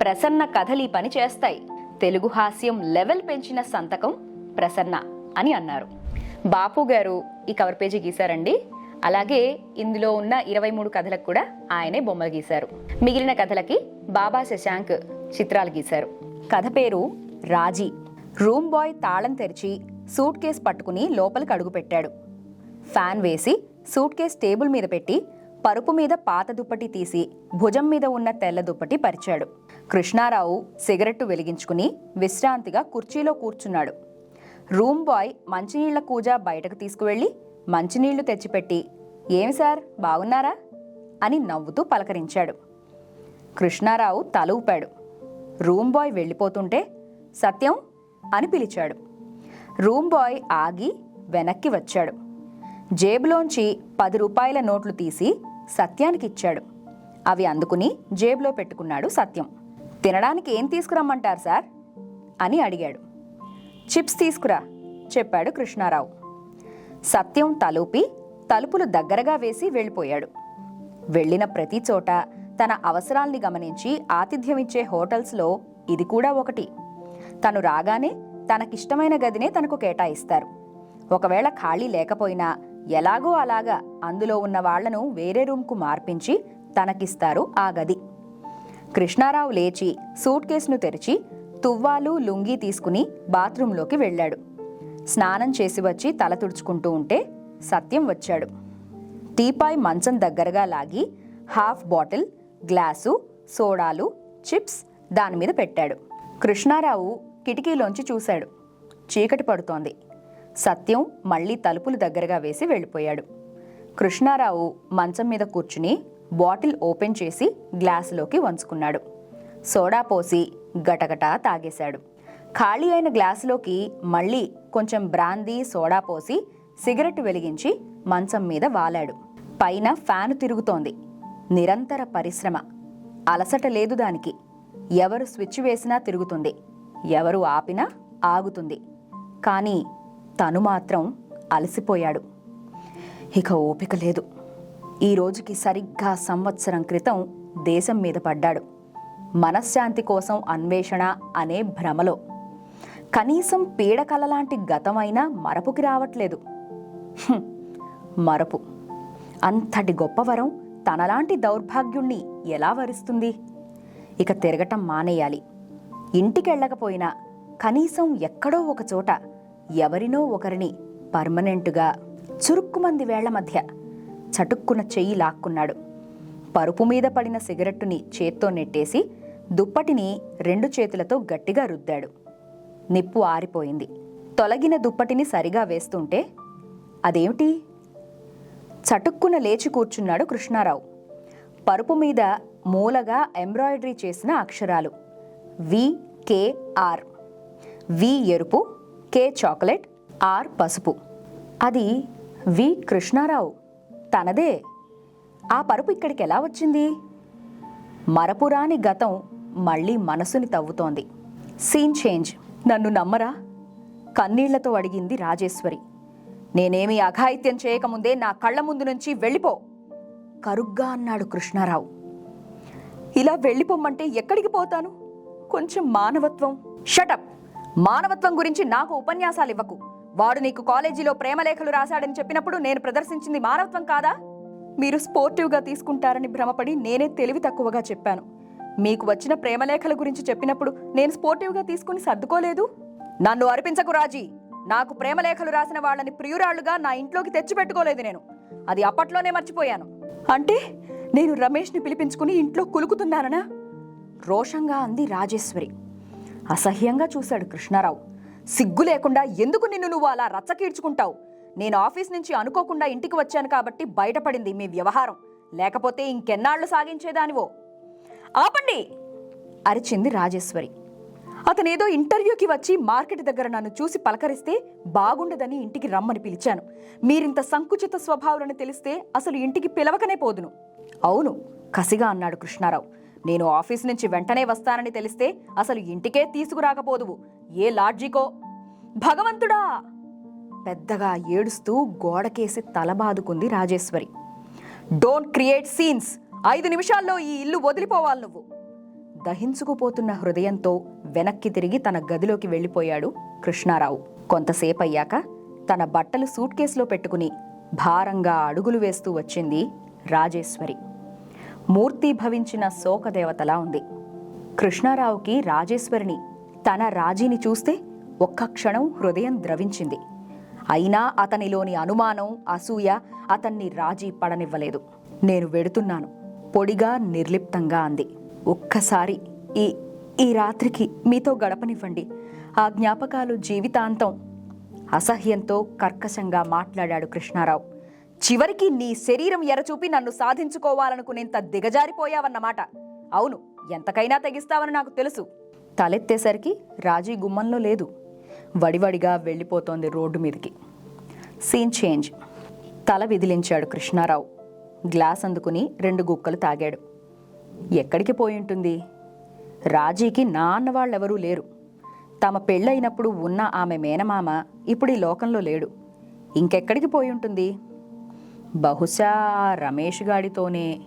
ప్రసన్న కథలు ఈ పని చేస్తాయి. తెలుగు హాస్యం లెవెల్ పెంచిన సంతకం ప్రసన్న అని అన్నారు. బాపు గారు ఈ కవర్ పేజీ గీశారండి. అలాగే ఇందులో ఉన్న ఇరవై మూడు కథలకు కూడా ఆయనే బొమ్మలు గీశారు. మిగిలిన కథలకి బాబా శశాంక్ చిత్రాలు గీశారు. కథ పేరు రాజీ. రూమ్ బాయ్ తాళం తెరిచి సూట్ కేస్ పట్టుకుని లోపలికి అడుగుపెట్టాడు ఫ్యాన్ వేసి సూట్ కేస్ టేబుల్ మీద పెట్టి పరుపు మీద పాత దుప్పటి తీసి భుజం మీద ఉన్న తెల్ల దుప్పటి పరిచాడు. కృష్ణారావు సిగరెట్టు వెలిగించుకుని విశ్రాంతిగా కుర్చీలో కూర్చున్నాడు. రూమ్ బాయ్ మంచినీళ్ళ కూజ బయటకు తీసుకువెళ్ళి మంచినీళ్ళు తెచ్చిపెట్టి. ఏమి సార్? బాగున్నారా? అని నవ్వుతూ పలకరించాడు. కృష్ణారావు తల ఊపాడు. రూమ్ బాయ్ వెళ్ళిపోతుంటే సత్యం? అని పిలిచాడు. రూమ్ బాయ్ ఆగి వెనక్కి వచ్చాడు. జేబులోంచి పది రూపాయల నోట్లు తీసి సత్యానికి ఇచ్చాడు అవి అందుకుని జేబులో పెట్టుకున్నాడు సత్యం. తినడానికి ఏం తీసుకురమ్మంటారు సార్? అని అడిగాడు. చిప్స్ తీసుకురా చెప్పాడు కృష్ణారావు. సత్యం తలూపి తలుపులు దగ్గరగా వేసి వెళ్ళిపోయాడు. వెళ్ళిన ప్రతి చోట తన అవసరాల్ని గమనించి ఆతిథ్యమిచ్చే హోటల్స్లో ఇది కూడా ఒకటి. తను రాగానే తనకిష్టమైన గదినే తనకు కేటాయిస్తారు. ఒకవేళ ఖాళీ లేకపోయినా ఎలాగో అలాగా అందులో ఉన్న వాళ్ళను వేరే రూమ్కు మార్పించి తనకిస్తారు ఆ గది. కృష్ణారావు లేచి సూట్ కేసును తెరిచి తువ్వాలు లుంగీ తీసుకుని బాత్రూంలోకి వెళ్ళాడు. స్నానం చేసి వచ్చి తల తుడుచుకుంటూ ఉంటే సత్యం వచ్చాడు. టీపాయ్ మంచం దగ్గరగా లాగి హాఫ్ బాటిల్ గ్లాసు సోడాలు చిప్స్ దాని మీద పెట్టాడు. కృష్ణారావు కిటికీలోంచి చూశాడు. చీకటి పడుతోంది. సత్యం మళ్ళీ తలుపులు దగ్గరగా వేసి వెళ్ళిపోయాడు. కృష్ణారావు మంచం మీద కూర్చుని బాటిల్ ఓపెన్ చేసి గ్లాసులోకి వంచుకున్నాడు. సోడా పోసి గటగటా తాగేశాడు. ఖాళీ అయిన గ్లాసులోకి మళ్ళీ కొంచెం బ్రాందీ సోడా పోసి సిగరెట్ వెలిగించి మంచం మీద వాలాడు. పైన ఫ్యాను తిరుగుతోంది. నిరంతర పరిశ్రమ. అలసట లేదు దానికి. ఎవరు స్విచ్ వేసినా తిరుగుతుంది. ఎవరు ఆపినా ఆగుతుంది. కానీ తను మాత్రం అలసిపోయాడు. ఇక ఓపిక లేదు. ఈ రోజుకి సరిగ్గా సంవత్సరం క్రితం దేశం మీద పడ్డాడు. మనశ్శాంతి కోసం అన్వేషణ అనే భ్రమలో. కనీసం పీడకల లాంటి గతమైనా మరపుకి రావట్లేదు. మరపు. అంతటి గొప్ప వరం తనలాంటి దౌర్భాగ్యుణ్ణి ఎలా వరిస్తుంది? ఇక తిరగటం మానేయాలి. ఇంటికెళ్ళకపోయినా కనీసం ఎక్కడో ఒక చోట ఎవరినో ఒకరిని పర్మనెంటుగా చురుక్కుమంది వేళ్ళ మధ్య చటుక్కున చెయ్యి లాక్కున్నాడు. పరుపు మీద పడిన సిగరెట్టుని చేత్తో నెట్టేసి దుప్పటిని రెండు చేతులతో గట్టిగా రుద్దాడు. నిప్పు ఆరిపోయింది. తొలగిన దుప్పటిని సరిగా వేస్తుంటే అదేమిటి? చటుక్కున లేచి కూర్చున్నాడు కృష్ణారావు. పరుపు మీద మూలగా ఎంబ్రాయిడరీ చేసిన అక్షరాలు. వికేఆర్ వి ఎరుపు కే చాక్లెట్ ఆర్ పసుపు. అది వి కృష్ణారావు. తనదే. ఆ పరుపు ఇక్కడికి ఎలా వచ్చింది? మరపురాని గతం మళ్ళీ మనసుని తవ్వుతోంది. Scene change. నన్ను నమ్మరా? కన్నీళ్ళతో అడిగింది రాజేశ్వరి. నేనేమి అఘాయిత్యం చేయకముందే నా కళ్ళ ముందు నుంచి వెళ్ళిపో. కరుగ్గా అన్నాడు కృష్ణారావు. ఇలా వెళ్ళిపోమ్మంటే ఎక్కడికి పోతాను? కొంచెం మానవత్వం. షటప్! మానవత్వం గురించి నాకు ఉపన్యాసాలు ఇవ్వకు వాడు నీకు కాలేజీలో ప్రేమలేఖలు రాశాడని చెప్పినప్పుడు నేను ప్రదర్శించింది మానవత్వం కాదా? మీరు స్పోర్టివ్గా తీసుకుంటారని భ్రమపడి నేనే తెలివి తక్కువగా చెప్పాను. మీకు వచ్చిన ప్రేమలేఖల గురించి చెప్పినప్పుడు నేను స్పోర్టివ్గా తీసుకుని సర్దుకోలేదు? నన్ను అర్పించకు రాజీ! నాకు ప్రేమలేఖలు రాసిన వాళ్ళని ప్రియురాళ్ళుగా నా ఇంట్లోకి తెచ్చిపెట్టుకోలేదు నేను. అది అప్పట్లోనే మర్చిపోయాను. అంటే నేను రమేష్ని పిలిపించుకుని ఇంట్లో కులుకుతున్నాననా? రోషంగా అంది రాజేశ్వరి. అసహ్యంగా చూశాడు కృష్ణారావు. సిగ్గు లేకుండా ఎందుకు నిన్ను నువ్వు అలా రచ్చకీడ్చుకుంటావు? నేను ఆఫీస్ నుంచి అనుకోకుండా ఇంటికి వచ్చాను కాబట్టి బయటపడింది మీ వ్యవహారం. లేకపోతే ఇంకెన్నాళ్ళు సాగించేదానివో? ఆపండి! అరిచింది రాజేశ్వరి. అతనేదో ఇంటర్వ్యూకి వచ్చి మార్కెట్ దగ్గర నన్ను చూసి పలకరిస్తే బాగుండదని ఇంటికి రమ్మని పిలిచాను. మీరింత సంకుచిత స్వభావాలను తెలిస్తే అసలు ఇంటికి పిలవకనే పోదును. అవును కసిగా అన్నాడు కృష్ణారావు. నేను ఆఫీస్ నుంచి వెంటనే వస్తానని తెలిస్తే అసలు ఇంటికే తీసుకురాకపోదువు. ఏ లాడ్జికో భగవంతుడా! పెద్దగా ఏడుస్తూ గోడకేసి తలబాదుకుంది రాజేశ్వరి. Don't create scenes! ఐదు నిమిషాల్లో ఈ ఇల్లు వదిలిపోవాలి నువ్వు! దహించుకుపోతున్న హృదయంతో వెనక్కి తిరిగి తన గదిలోకి వెళ్ళిపోయాడు కృష్ణారావు. కొంతసేపు అయ్యాక తన బట్టలు సూట్ కేసులో పెట్టుకుని భారంగా అడుగులు వేస్తూ వచ్చింది రాజేశ్వరి. మూర్తి భవించిన శోకదేవతలా ఉంది. కృష్ణారావుకి రాజేశ్వరిని తన రాజీని చూస్తే ఒక్క క్షణం హృదయం ద్రవించింది. అయినా అతనిలోని అనుమానం అసూయ అతన్ని రాజీ పడనివ్వలేదు. నేను వెడుతున్నాను. పొడిగా నిర్లిప్తంగా అంది. ఒక్కసారి ఈ ఈ రాత్రికి మీతో గడపనివ్వండి. ఆ జ్ఞాపకాలు జీవితాంతం అసహ్యంతో కర్కశంగా మాట్లాడాడు కృష్ణారావు. చివరికి నీ శరీరం ఎరచూపి నన్ను సాధించుకోవాలనుకునేంత దిగజారిపోయావన్నమాట. అవును ఎంతకైనా తెగిస్తావని నాకు తెలుసు. తలెత్తేసరికి రాజీ గుమ్మంలో లేదు. వడివడిగా వెళ్ళిపోతోంది రోడ్డు మీదకి. Scene change. తల విదిలించాడు కృష్ణారావు. గ్లాస్ అందుకుని రెండు గుక్కలు తాగాడు. ఎక్కడికి పోయి ఉంటుంది? రాజీకి నాన్న వాళ్ళెవరూ లేరు. తమ పెళ్ళైనప్పుడు ఉన్న ఆమె మేనమామ ఇప్పుడు ఈ లోకంలో లేడు. ఇంకెక్కడికి పోయి ఉంటుంది? బహుశా రమేష్ గాడితోనే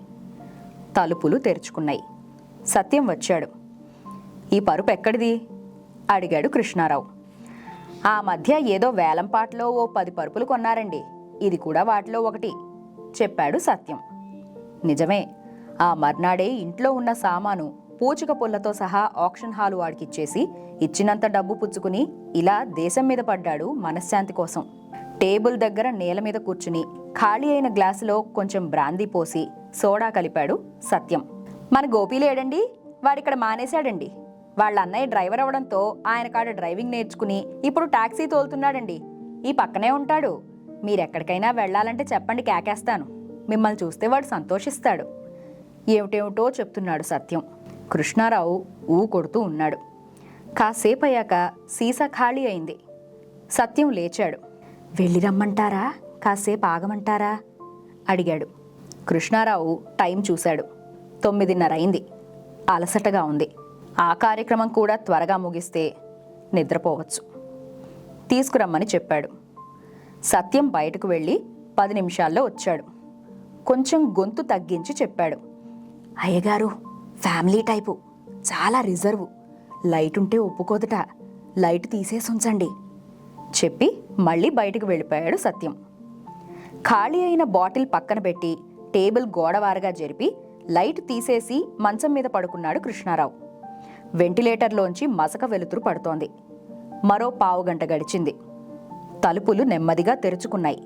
తలుపులు తెరుచుకున్నాయి. సత్యం వచ్చాడు. ఈ పరుపు ఎక్కడిది? అడిగాడు కృష్ణారావు. ఆ మధ్య ఏదో వేలంపాట్లో ఓ పది పరుపులు కొన్నారండి. ఇది కూడా వాటిలో ఒకటి చెప్పాడు సత్యం. నిజమే ఆ మర్నాడే ఇంట్లో ఉన్న సామాను పూచిక పుల్లతో సహా ఆక్షన్ హాలు వాడికిచ్చేసి ఇచ్చినంత డబ్బు పుచ్చుకుని ఇలా దేశం మీద పడ్డాడు మనశ్శాంతి కోసం. టేబుల్ దగ్గర నేల మీద కూర్చుని ఖాళీ అయిన గ్లాసులో కొంచెం బ్రాందీ పోసి సోడా కలిపాడు సత్యం. మన గోపీలేడండి వాడిక్కడ మానేశాడండి. వాళ్ళ అన్నయ్య డ్రైవర్ అవడంతో ఆయన కాడ డ్రైవింగ్ నేర్చుకుని ఇప్పుడు టాక్సీ తోలుతున్నాడండి. ఈ పక్కనే ఉంటాడు. మీరెక్కడికైనా వెళ్ళాలంటే చెప్పండి కేకేస్తాను. మిమ్మల్ని చూస్తే వాడు సంతోషిస్తాడు. ఏమిటేమిటో చెప్తున్నాడు సత్యం. కృష్ణారావు ఊ కొడుతూ ఉన్నాడు. కాసేపు అయ్యాక సీసా ఖాళీ అయింది. సత్యం లేచాడు. వెళ్ళి రమ్మంటారా? కాసేపు ఆగమంటారా? అడిగాడు. కృష్ణారావు టైం చూశాడు. తొమ్మిదిన్నర అయింది అలసటగా ఉంది. ఆ కార్యక్రమం కూడా త్వరగా ముగిస్తే నిద్రపోవచ్చు. తీసుకురమ్మని చెప్పాడు. సత్యం బయటకు వెళ్ళి పది నిమిషాల్లో వచ్చాడు. కొంచెం గొంతు తగ్గించి చెప్పాడు. అయ్యగారు ఫ్యామిలీ టైపు. చాలా రిజర్వ్. లైట్ ఉంటే ఒప్పుకోదట. లైట్ తీసేసి ఉంచండి. చెప్పి మళ్ళీ బయటకు వెళ్ళిపోయాడు సత్యం. ఖాళీ అయిన బాటిల్ పక్కన పెట్టి టేబుల్ గోడవారగా జరిపి లైట్ తీసేసి మంచం మీద పడుకున్నాడు కృష్ణారావు. వెంటిలేటర్లోంచి మసక వెలుతురు పడుతోంది. మరో పావుగంట గడిచింది. తలుపులు నెమ్మదిగా తెరుచుకున్నాయి.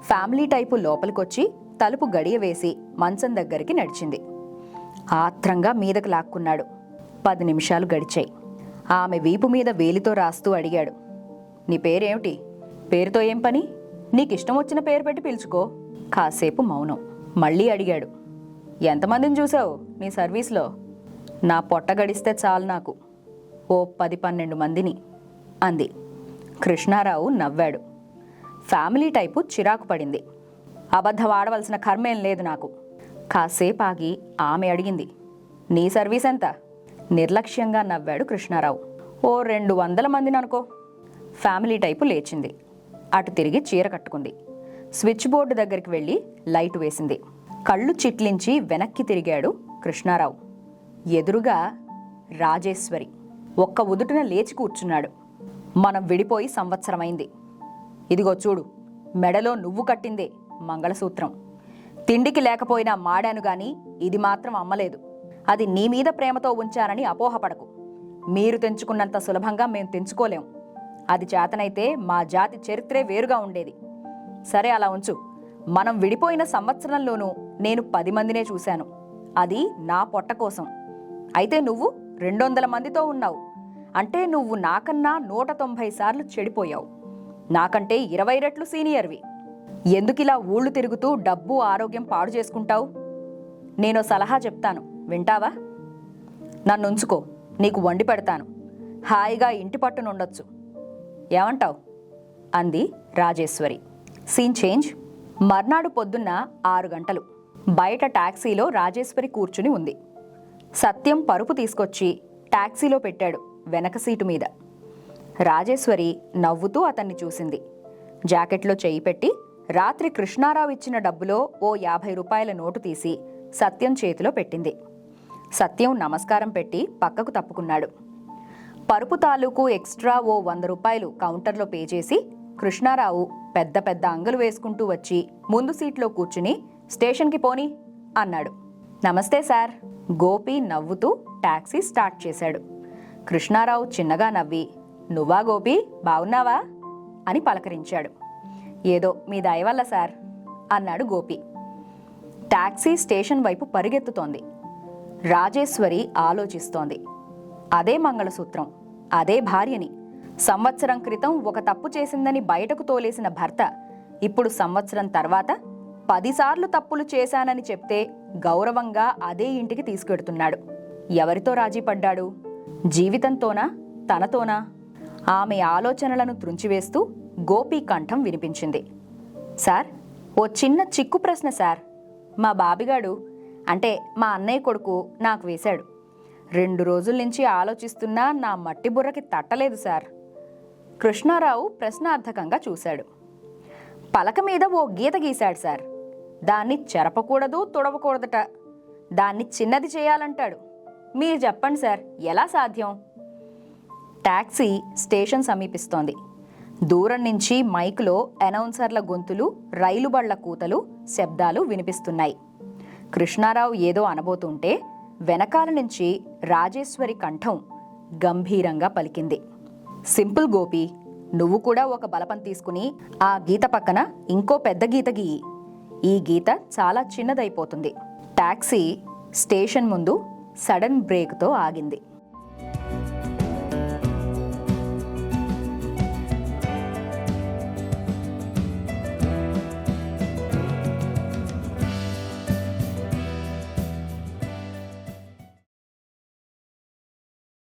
ఫ్యామిలీ టైపు లోపలికొచ్చి తలుపు గడియ వేసి మంచం దగ్గరికి నడిచింది. ఆత్రంగా మీదకు లాక్కున్నాడు. పది నిమిషాలు గడిచాయి. ఆమె వీపు మీద వేలితో రాస్తూ అడిగాడు. నీ పేరేమిటి? పేరుతో ఏం పని? నీకిష్టం వచ్చిన పేరు పెట్టి పిలుచుకో. కాసేపు మౌనం. మళ్ళీ అడిగాడు. ఎంతమందిని చూసావు నీ సర్వీస్లో? నా పొట్ట గడిస్తే చాలు నాకు. ఓ పది పన్నెండు మందిని. అంది. కృష్ణారావు నవ్వాడు. ఫ్యామిలీ టైపు చిరాకు పడింది. అబద్ధం ఆడవలసిన కర్మేం లేదు నాకు. కాసేపు ఆగి ఆమె అడిగింది. నీ సర్వీస్ ఎంత నిర్లక్ష్యంగా నవ్వాడు కృష్ణారావు. ఓ రెండు వందల మందిని అనుకో. ఫ్యామిలీ టైపు లేచింది. అటు తిరిగి చీర కట్టుకుంది. స్విచ్ బోర్డు దగ్గరికి వెళ్ళి లైట్ వేసింది. కళ్ళు చిట్లించి వెనక్కి తిరిగాడు కృష్ణారావు. ఎదురుగా రాజేశ్వరి. ఒక్క ఉదుటున లేచి కూర్చున్నాడు. మనం విడిపోయి సంవత్సరమైంది. ఇదిగో చూడు మెడలో నువ్వు కట్టిందే మంగళసూత్రం. తిండికి లేకపోయినా మాడాను గాని ఇది మాత్రం అమ్మలేదు. అది నీ మీద ప్రేమతో ఉంచానని అపోహపడకు. మీరు తెంచుకున్నంత సులభంగా మేము తెంచుకోలేం. అది చేతనైతే మా జాతి చరిత్రే వేరుగా ఉండేది. సరే అలా ఉంచు. మనం విడిపోయిన సంవత్సరంలోనూ నేను పది మందినే చూశాను. అది నా పొట్ట కోసం. అయితే నువ్వు రెండు వందల మందితో ఉన్నావు. అంటే నువ్వు నాకన్నా నూట తొంభై సార్లు చెడిపోయావు. నాకంటే ఇరవై రెట్లు సీనియర్వి. ఎందుకిలా ఊళ్ళు తిరుగుతూ డబ్బు ఆరోగ్యం పాడు చేసుకుంటావు? నేను సలహా చెప్తాను. వింటావా? నన్ను ఉంచుకో. నీకు వండి పెడతాను. హాయిగా ఇంటి పట్టునుండొచ్చు. ఏమంటావు? అంది రాజేశ్వరి. Scene change. మర్నాడు పొద్దున్న ఆరు గంటలు. బయట టాక్సీలో రాజేశ్వరి కూర్చుని ఉంది. సత్యం పరుపు తీసుకొచ్చి టాక్సీలో పెట్టాడు వెనక సీటు మీద. రాజేశ్వరి నవ్వుతూ అతన్ని చూసింది. జాకెట్లో చేయి పెట్టి రాత్రి కృష్ణారావు ఇచ్చిన డబ్బులో ఓ యాభై రూపాయల నోటు తీసి సత్యం చేతిలో పెట్టింది. సత్యం నమస్కారం పెట్టి పక్కకు తప్పుకున్నాడు. పరుపు తాలూకు ఎక్స్ట్రా ఓ వంద రూపాయలు కౌంటర్లో పే చేసి కృష్ణారావు పెద్ద పెద్ద అంగలు వేసుకుంటూ వచ్చి ముందు సీట్లో కూర్చుని స్టేషన్కి పోని అన్నాడు. నమస్తే సార్ గోపి నవ్వుతూ టాక్సీ స్టార్ట్ చేశాడు. కృష్ణారావు చిన్నగా నవ్వి నువ్వా గోపి? బాగున్నావా అని పలకరించాడు. ఏదో మీ దయ వల్ల సార్ అన్నాడు గోపి. టాక్సీ స్టేషన్ వైపు పరిగెత్తుతోంది. రాజేశ్వరి ఆలోచిస్తోంది. అదే మంగళసూత్రం అదే భార్యని. సంవత్సరం క్రితం ఒక తప్పు చేసిందని బయటకు తోలేసిన భర్త ఇప్పుడు సంవత్సరం తర్వాత పదిసార్లు తప్పులు చేశానని చెప్తే గౌరవంగా అదే ఇంటికి తీసుకెడుతున్నాడు. ఎవరితో రాజీ పడ్డాడు? జీవితంతోనా? తనతోనా? ఆమె ఆలోచనలను త్రుంచివేస్తూ గోపి కంఠం వినిపించింది. సార్ ఓ చిన్న చిక్కు ప్రశ్న సార్. మా బాబిగాడు అంటే మా అన్నయ్య కొడుకు నాకు వేశాడు. రెండు రోజుల నుంచి ఆలోచిస్తున్నా నా మట్టి బుర్రకి తట్టలేదు సార్. కృష్ణారావు ప్రశ్నార్థకంగా చూశాడు. పలక మీద ఓ గీత గీశాడు సార్. దాన్ని చెరపకూడదు తుడవకూడదట. దాన్ని చిన్నది చేయాలంటాడు. మీరు చెప్పండి సార్ ఎలా సాధ్యం? టాక్సీ స్టేషన్ సమీపిస్తోంది. దూరం నుంచి మైక్లో అనౌన్సర్ల గొంతులు రైలు బళ్ళ కూతలు శబ్దాలు వినిపిస్తున్నాయి. కృష్ణారావు ఏదో అనబోతుంటే వెనకాల నుంచి రాజేశ్వరి కంఠం గంభీరంగా పలికింది. సింపుల్ గోపి నువ్వు కూడా ఒక బలపం తీసుకుని ఆ గీత పక్కన ఇంకో పెద్ద గీత గీయి. ఈ గీత చాలా చిన్నదైపోతుంది. టాక్సీ స్టేషన్ ముందు సడన్ బ్రేక్తో ఆగింది.